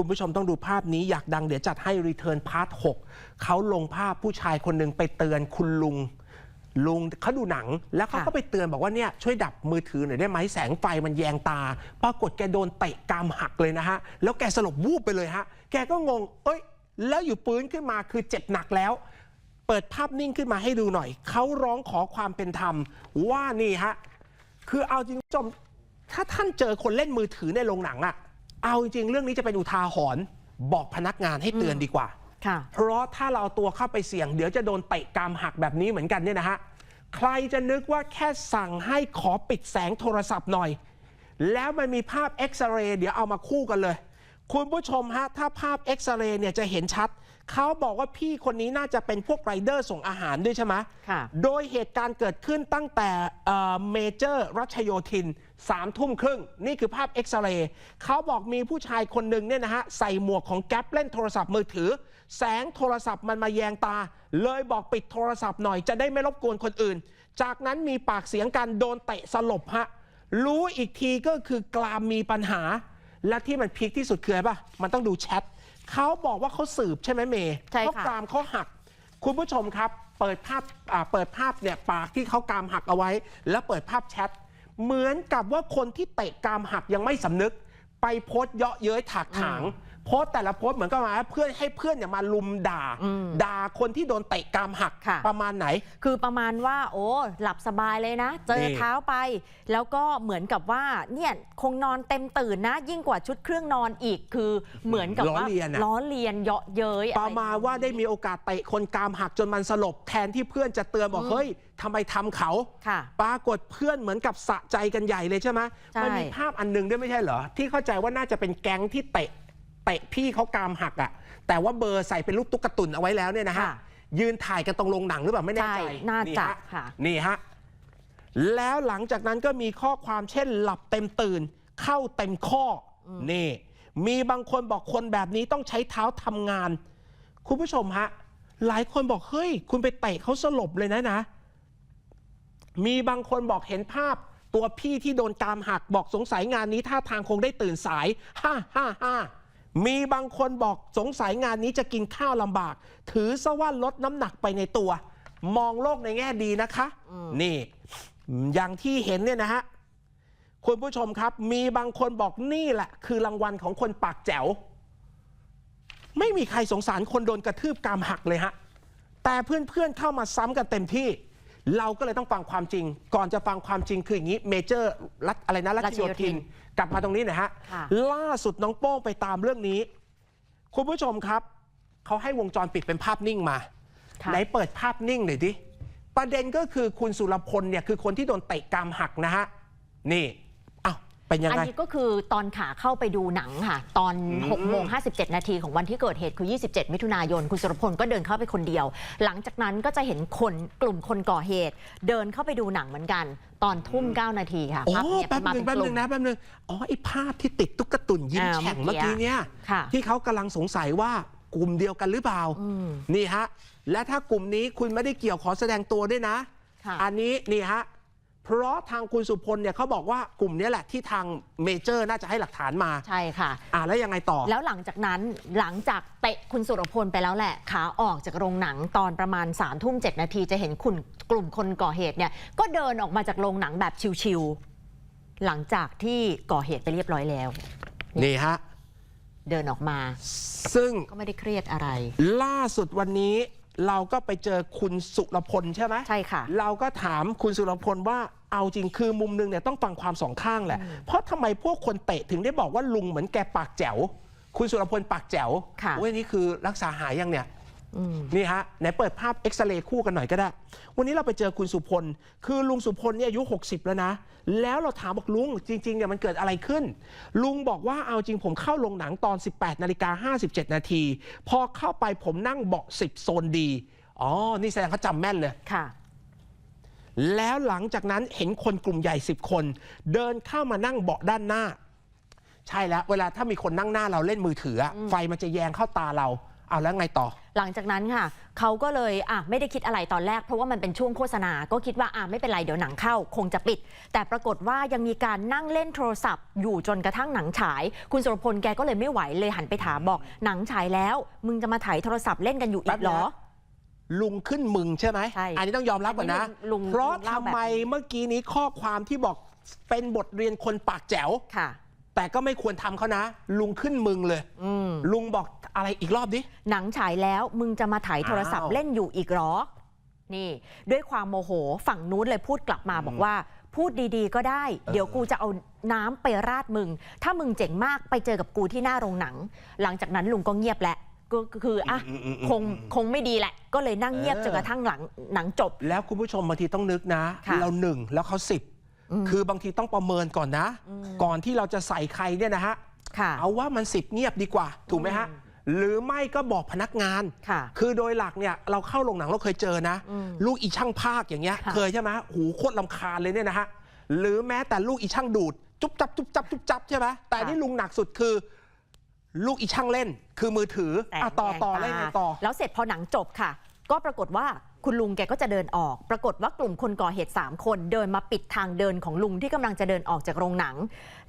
คุณผู้ชมต้องดูภาพนี้อยากดังเดี๋ยวจัดให้รีเทิร์นพาร์ท6เขาลงภาพผู้ชายคนหนึ่งไปเตือนคุณลุง ลุงเขาดูหนัง แล้วเขาค่ะก็ไปเตือนบอกว่าเนี่ยช่วยดับมือถือหน่อยได้ไหมแสงไฟมันแยงตา ปรากฏแกโดนเตะกรามหักเลยนะฮะ แล้วแกสลบวูบไปเลยฮะ แกก็งง เอ้ย แล้วอยู่ปืนขึ้นมาคือเจ็บหนักแล้วเปิดภาพนิ่งขึ้นมาให้ดูหน่อย เขาร้องขอความเป็นธรรม ว่านี่ฮะ คือเอาจริงๆจม ถ้าท่านเจอคนเล่นมือถือในโรงหนังอะ เอาจริงๆเรื่องนี้จะเป็นอุทาหรณ์บอกพนักงานให้เตือนดีกว่า ค่ะ เพราะถ้าเราเอาตัวเข้าไปเสี่ยง เดี๋ยวจะโดนเตะกรามหักแบบนี้เหมือนกันเนี่ยนะฮะ ใครจะนึกว่าแค่สั่งให้ขอปิดแสงโทรศัพท์หน่อย แล้วมันมีภาพเอ็กซเรย์เดี๋ยวเอามาคู่กันเลย คุณผู้ชมฮะ ถ้าภาพเอ็กซเรย์เนี่ยจะเห็นชัด เขาบอกว่าพี่คนนี้น่าจะเป็นพวกไรเดอร์ส่งอาหารด้วยใช่ไหมค่ะ โดยเหตุการณ์เกิดขึ้นตั้งแต่เมเจอร์รัชโยธินสามทุ่มครึ่ง นี่คือภาพเอ็กซเรย์เขาบอกมีผู้ชายคนหนึ่งเนี่ยนะฮะ ใส่หมวกของแก๊ปเล่นโทรศัพท์มือถือ แสงโทรศัพท์มันมาแยงตา เลยบอกปิดโทรศัพท์หน่อยจะได้ไม่รบกวนคนอื่น จากนั้นมีปากเสียงกันโดนเตะสลบฮะรู้อีกทีก็คือกรามมีปัญหา และที่มันพีคที่สุดคืออะไรป่ะมันต้องดูแชท เขาบอกว่าเขาสืบใช่ไหมเมย์ใช่ค่ะ เขากรามเขาหัก คุณผู้ชมครับ เปิดภาพอ่าเปิดภาพเนี่ยปากที่เขากรามหักเอาไว้ แล้วเปิดภาพแชทเหมือนกับว่าคนที่เตะกรามหักยังไม่สำนึก ไปโพสต์เยาะเย้ยถากถาง โพสต์แต่ละโพสต์เหมือนกับว่าเพื่อนให้เพื่อนเนี่ยมาลุมด่า ด่าคนที่โดนเตะกรามหักค่ะประมาณไหน คือประมาณว่า โอ้หลับสบายเลยนะ เจอนี่เท้าไป แล้วก็เหมือนกับว่าเนี่ยคงนอนเต็มตื่นนะ ยิ่งกว่าชุดเครื่องนอนอีกคือเหมือนกับว่าล้อเลียนอะล้อเลียนเยาะเย้ยประมาณว่าได้มีโอกาสเตะคนกรามหักจนมันสลบแทนที่เพื่อนจะเตือนบอกเฮ้ยทำไมทำเขาค่ะปรากฏเพื่อนเหมือนกับสะใจกันใหญ่เลยใช่ไหมใช่มัมีภาพอันหนึงด้วยไม่ใช่เหรอ ที่เข้าใจว่าน่าจะเป็นแก๊งที่เตะ เตะพี่เขากรามหักอะ่ะ แต่ว่าเบอร์ใส่เป็นลูกตุ๊กตุนเอาไว้แล้วเนี่ยนะฮะ ค่ะ ยืนถ่ายกันตรงโรงหนังหรือเปล่าไม่แน่ใจใช่น่าจะฮค่ะ นี่ฮะ แล้วหลังจากนั้นก็มีข้อความเช่นหลับเต็มตื่น เข้าเต็มข้ออนี่ มีบางคนบอกคนแบบนี้ต้องใช้เท้าทำงาน คุณผู้ชมฮะ หลายคนบอกเฮ้ย คุณไปเตะเขาสลบเลยนะนะ มีบางคนบอกเห็นภาพ ตัวพี่ที่โดนกรามหักบอกสงสัยงานนี้ท่าทางคงได้ตื่นสาย ฮ่าฮ่าฮ่า มีบางคนบอกสงสัยงานนี้จะกินข้าวลำบาก ถือซะว่าลดน้ำหนักไปในตัว มองโลกในแง่ดีนะคะ นี่ อย่างที่เห็นเนี่ยนะฮะคุณผู้ชมครับ มีบางคนบอกนี่แหละ คือรางวัลของคนปากแจ๋ว ไม่มีใครสงสารคนโดนกระทืบกรามหักเลยฮะ แต่เพื่อนๆเข้ามาซ้ำกันเต็มที่ เราก็เลยต้องฟังความจริง ก่อนจะฟังความจริงคืออย่างนี้เมเจอร์รัฐอะไรนะรัชโยรัชโยธิธินนกลับมาตรงนี้หนะฮะ ค่ะ ล่าสุดน้องโป้งไปตามเรื่องนี้ คุณผู้ชมครับ เขาให้วงจรปิดเป็นภาพนิ่งมา ค่ะ ไหนเปิดภาพนิ่งหน่อยดิ ประเด็นก็คือคุณสุรพลเนี่ยคือคนที่โดนเตะกรามหักนะฮะ นี่อ้าว เป็นยังอันไงนี้ก็คือตอนขาเข้าไปดูหนังค่ะ ตอน6โมง57 นาทีของวันที่เกิดเหตุคือ 27 มิถุนายน คุณสุรพลก็เดินเข้าไปคนเดียว หลังจากนั้นก็จะเห็นคนกลุ่มคนก่อเหตุ เดินเข้าไปดูหนังเหมือนกัน ตอนทุ่ม 9 นาทีค่ะโอ้ภาพเนี้ยแป๊บมาหนึ่เป็งนแป๊บกหลุ่นึ่มงนะแป๊บหนึ่งอ๋อไอ้ภาพที่ติดตุ๊กตาตุ่นยิ้มอ่าแฉ่งเมื่เมื่ออกี้กี้เนี่ยค่ะที่เขากำลังสงสัยว่ากลุ่มเดียวกันหรือเปล่าอืมนี่ฮะและถ้ากลุ่มนี้คุณไม่ได้เกี่ยวขอแสดงตัวด้วยนะค่ะอันนี้นี่ฮะ เพราะทางคุณสุพลเนี่ยเขาบอกว่ากลุ่มนี้แหละที่ทางเมเจอร์น่าจะให้หลักฐานมาใช่ค่ะ อ่าแล้วยังไงต่อ แล้วหลังจากนั้นหลังจากเตะคุณสุรพลไปแล้วแหละขาออกจากโรงหนังตอนประมาณ3ามทุ่มเนาทีจะเห็นคุณกลุ่มคนก่อเหตุเนี่ยก็เดินออกมาจากโรงหนังแบบชิวๆหลังจากที่ก่อเหตุไปเรียบร้อยแล้ว นี่ฮะเดินออกมา ซึ่งก็ไม่ได้เครียดอะไร ล่าสุดวันนี้ เราก็ไปเจอคุณสุรพลใช่ไหมใช่ค่ะ เราก็ถามคุณสุรพลว่าเอาจริงคือมุมหนึงเนี่ยต้องฟังความสองข้างแหละ เพราะทำไมพวกคนเตะถึงได้บอกว่าลุงเหมือนแกปากแจ๋ว คุณสุรพลปากแจ๋วค่ะโอ้ยนี่คือรักษาหายยังเนี่ยอืม นี่ฮะไหนเปิดภาพเอ็กซเรย์คู่กันหน่อยก็ได้ วันนี้เราไปเจอคุณสุพล คือลุงสุพลเนี่ยอายุ 60 แล้วนะ แล้วเราถามบอกลุงจริงๆเนี่ยมันเกิดอะไรขึ้น ลุงบอกว่าเอาจริงผมเข้าโรงหนังตอน 18นาฬิกา57 นาที พอเข้าไปผมนั่งเบาะ 10 โซนดี อ๋อ นี่แสดงเขาจำแม่นเลยค่ะแล้วหลังจากนั้นเห็นคนกลุ่มใหญ่ 10 คน เดินเข้ามานั่งเบาะด้านหน้า ใช่แล้ว เวลาถ้ามีคนนั่งหน้าเราเล่นมือถืออะไฟมันจะแยงเข้าตาเรา เอาแล้วไงต่อ หลังจากนั้นค่ะ เขาก็เลยอะไม่ได้คิดอะไรตอนแรก เพราะว่ามันเป็นช่วงโฆษณา ก็คิดว่าอะไม่เป็นไรเดี๋ยวหนังเข้า คงจะปิด แต่ปรากฏว่ายังมีการนั่งเล่นโทรศัพท์ อยู่จนกระทั่งหนังฉาย คุณสุรพลแกก็เลยไม่ไหวเลยหันไปถามบอกหนังฉายแล้ว มึงจะมาถ่ายโทรศัพท์เล่นกันอยู่อีกเหรอแป๊บนะลุงขึ้นมึงใช่ไหมใช่อันนี้ต้องยอมรับก่อนนะ อันนี้ลุงเพราะลุงเล่าทำแบบไมนี้เมื่อกี้นี้ข้อความที่บอกเป็นบทเรียนคนปากแจ๋ว ค่ะ แต่ก็ไม่ควรทำเขานะ ลุงขึ้นมึงเลยอืมลุงบอกอะไรอีกรอบดิหนังฉายแล้วมึงจะมาถ่ายโทรศัพท์อ้าวเล่นอยู่อีกเหรอ นี่ ด้วยความโมโหฝั่งนู้นเลยพูดกลับมาบอกว่า พูดดีๆ ก็ได้ เดี๋ยวกูจะเอาน้ำไปราดมึง ถ้ามึงเจ๋งมากไปเจอกับกูที่หน้าโรงหนัง หลังจากนั้นลุงก็เงียบแหละก็ก็คืออะอืมอืมอืมคงคงไม่ดีแหละ ก็เลยนั่งเงียบเออจนกระทั่งหลังหนังจบ แล้วคุณผู้ชมบางทีต้องนึกนะค่ะเราหนึ่งแล้วเขาสิบอืม คือบางทีต้องประเมินก่อนนะอืมก่อนที่เราจะใส่ใครเนี่ยนะฮะค่ะเอาว่ามันสิบเงียบดีกว่า ถูกไหมฮะ หรือไม่ก็บอกพนักงานค่ะคือโดยหลักเนี่ยเราเข้าโรงหนังเราเคยเจอนะอืมลูกอีช่างภาคอย่างเงี้ยค่ะเคยใช่ไหมหูโคตรลำคาญเลยเนี่ยนะฮะ หรือแม้แต่ลูกอีช่างดูด จุ๊บจับจุ๊บจับจุ๊บจับใช่ไหมแต่นี่ลุงหนักสุดคือลูกอีช่างเล่น คือมือถือแต่อะต่อแยงต่อตาเล่นไงต่อ แล้วเสร็จพอหนังจบค่ะ ก็ปรากฏว่า คุณลุงแกก็จะเดินออก ปรากฏว่ากลุ่มคนก่อเหตุ 3 คนเดินมาปิดทางเดินของลุงที่กำลังจะเดินออกจากโรงหนัง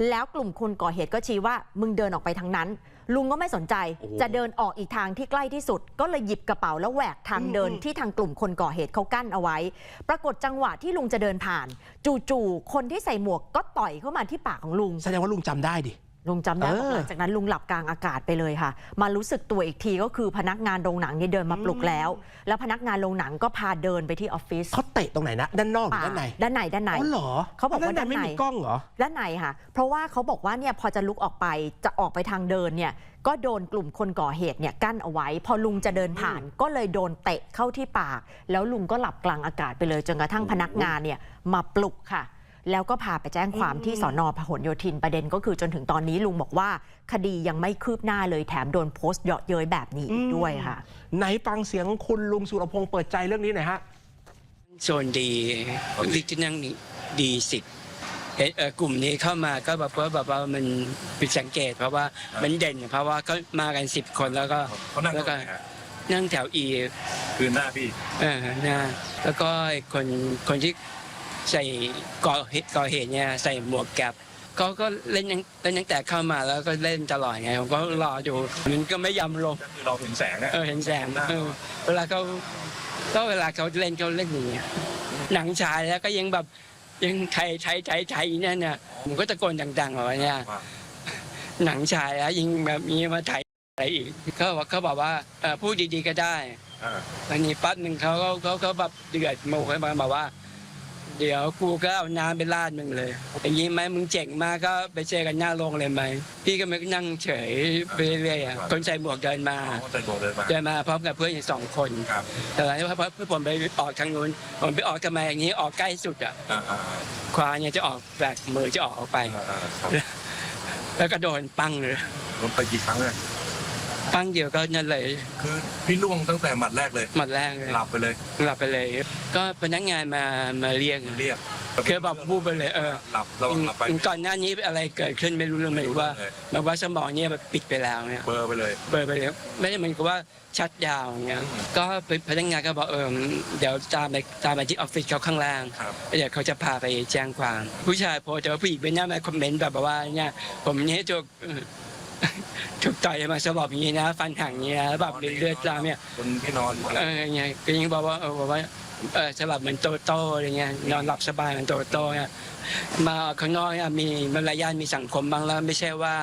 แล้วกลุ่มคนก่อเหตุก็ชี้ว่ามึงเดินออกไปทางนั้น ลุงก็ไม่สนใจโอ้โหจะเดินออกอีกทางที่ใกล้ที่สุด ก็เลยหยิบกระเป๋าแล้วแหวกทางเดินอืมที่ทางกลุ่มคนก่อเหตุเขากั้นเอาไว้ ปรากฏจังหวะที่ลุงจะเดินผ่าน จู่ๆคนที่ใส่หมวกก็ต่อยเข้ามาที่ปากของลุง แสดงว่าลุงจำได้ดิ ลุงจำได้เออบอกหลังจากนั้นลุงหลับกลางอากาศไปเลยค่ะ มารู้สึกตัวอีกทีก็คือพนักงานโรงหนังเนี่ยเดินมาปลุกแล้ว แล้วพนักงานโรงหนังก็พาเดินไปที่ออฟฟิศเขาเตะตรงไหนนะด้านนอกหรือด้านในด้านในด้านในอ๋อเหรอเขาบอกว่าด้านในไม่ด้านในมีกล้องเหรอด้านในค่ะ เพราะว่าเขาบอกว่าเนี่ยพอจะลุกออกไปจะออกไปทางเดินเนี่ยก็โดนกลุ่มคนก่อเหตุเนี่ยกั้นเอาไว้ พอลุงจะเดินผ่านก็เลยโดนเตะเข้าที่ปาก แล้วลุงก็หลับกลางอากาศไปเลยจนกระทั่งพนักงานเนี่ยมาปลุกค่ะ แล้วก็พาไปแจ้งความที่สอนอพหลโยธินประเด็นก็คือจนถึงตอนนี้ลุงบอกว่า คดียังไม่คืบหน้าเลยแถมโดนโพสต์เยาะเย้ยแบบนี้อีกด้วยค่ะ ไหนฟังเสียงคุณลุงสุรพงษ์เปิดใจเรื่องนี้หน่อยฮะโซนดีลิกที่นั่งดีสิบเห็นเอ่อกลุ่มนี้เข้ามาก็แบบว่าแบบว่ามันผิดสังเกต เพราะว่ามันเด่น เพราะว่าก็มากันสิบคนแล้วก็เขานั่งแล้วก็ตรงไหนฮะนั่งแถวอีคือหน้าพี่เออนะแล้วก็ไอ้คนคนที่ ใส่ก่อเหตุก่อเหตุเนี่ยใส่หมวกแก๊ปเขาก็เล่นยังเล่นตั้งแต่เข้ามาแล้วก็เล่นตลอดไงผมก็รอดูมันก็ไม่ยอมลงก็คือเราเห็นแสงอะเออเห็นแสงเออเวลาเขาก็เวลาเขาเล่นเขาเล่นอย่างเงี้ยหนังฉายแล้วก็ยังแบบยังไทยไทยไทยไทยเนี่ยเนี่ยผมก็ตะโกนดังๆบอกว่าเนี่ยว่าหนังฉายแล้วยิงแบบนี้มาถ่ายอะไรอีกเขาบอกเขาบอกว่าเออพูดดีๆก็ได้อ่าอันนี้ปั๊บหนึ่งเขาก็เขาเขาแบบเดือดโมโหมาบอกว่า เดี๋ยวกูก็เอาน้ำไปราดมึงเลย อย่างนี้ไหมมึงเจ๋งมากก็ไปเจอกันหน้าโรงเลยไหมพี่ก็ไม่นั่งเฉยไปเรื่อยๆอะคนใส่หมวกเดินมา เขาใจโกรธเดินมา เดินมาพร้อมกับเพื่อนอีกสองคน ครับ แต่หลังจากนั้นเพื่อนผมไปออกทางนู้นผมไปออกทำไมอย่างนี้ออกใกล้สุดอะอ่าอ่าขวาเนี่ยจะออกแบบมือจะออกออกไป อ่าอ่าครับแล้วก็โดนปังเลยรถไปกี่ครั้งเลยปังเดียวก็นั่นเลยคือพี่ล่วงตั้งแต่หมัดแรกเลย หมดแรกเลยหลับไปเลย หลับไปเลย ก็พนักงานมามาเรียกเรียกคือแบบพูดไปเลยเออหลับระหว่างหลับไปก่อนหน้านี้อะไรเกิดขึ้นไม่รู้เรื่องไม่รู้ว่าเลยแบบว่าสมองเนี่ยมันปิดไปแล้วเนี่ยเบลอร์ไปเลยเปิดไปเลยไม่ได้เหมือนกับว่าชัดดาวน์อย่างเงี้ยอืมก็พนักงานก็บอกเออเดี๋ยวตามไปตามไปที่ออฟฟิศเขาข้างล่างครับเดี๋ยวเขาจะพาไปแจ้งความ ผู้ชายโพสต์แต่ว่าผู้หญิงเป็นหน้ามาคอมเมนต์แบบว่าเนี่ยผมเนี่ยถูกเอ่อถูกต่อยมาสลบอย่างนี้นะ ฟันหักอย่างนี้นะแบบเลือดตามเนี่ยคนที่นอนอยู่เออไงก็ยังบอกว่าเออบอกว่า เออสลับเหมือนโตโต้อะไรเงี้ยนอนหลับสบายเหมือนโตโต้เนี่ยมาข้างนอกเนี่ยมีมารยาทมีสังคมบ้างแล้วไม่ใช่ว่า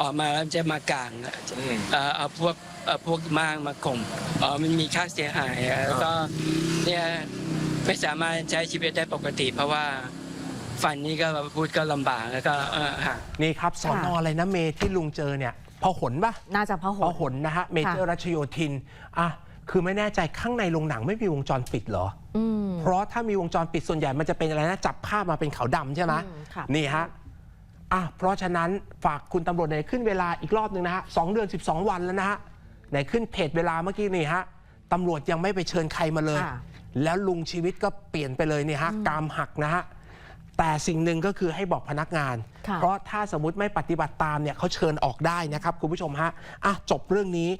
ออกมาแล้วจะมากลางอะอืมเอ่อเอาพวกเอ่อพวกมากมาข่มเออมันมีค่าเสียหายอะแล้วก็เนี่ยไม่สามารถใช้ชีวิตได้ปกติ เพราะว่าฟันนี่ก็พูดก็ลำบากแล้วก็เออหักนี่ครับสอนออะไรนะเมที่ลุงเจอเนี่ยพอหนปะน่าจะพหพอลหนนะฮะเมเจอร์รัชโยธินอะ คือไม่แน่ใจข้างในโรงหนังไม่มีวงจรปิดเหรออืมเพราะถ้ามีวงจรปิดส่วนใหญ่มันจะเป็นอะไรนะจับภาพมาเป็นขาวดำใช่ไหมอืมค่ะนี่ฮะอะเพราะฉะนั้นฝากคุณตำรวจในขึ้นเวลาอีกรอบหนึ่งนะฮะสองเดือน 12 วันแล้วนะฮะไหนขึ้นเพจเวลาเมื่อกี้นี่ฮะตำรวจยังไม่ไปเชิญใครมาเลยค่ะแล้วลุงชีวิตก็เปลี่ยนไปเลยเนี่ยฮะกรามหักนะฮะแต่สิ่งหนึ่งก็คือให้บอกพนักงานค่ะเพราะถ้าสมมติไม่ปฏิบัติตามเนี่ยเขาเชิญออกได้นะครับ คุณผู้ชมฮะอะจบเรื่องนี้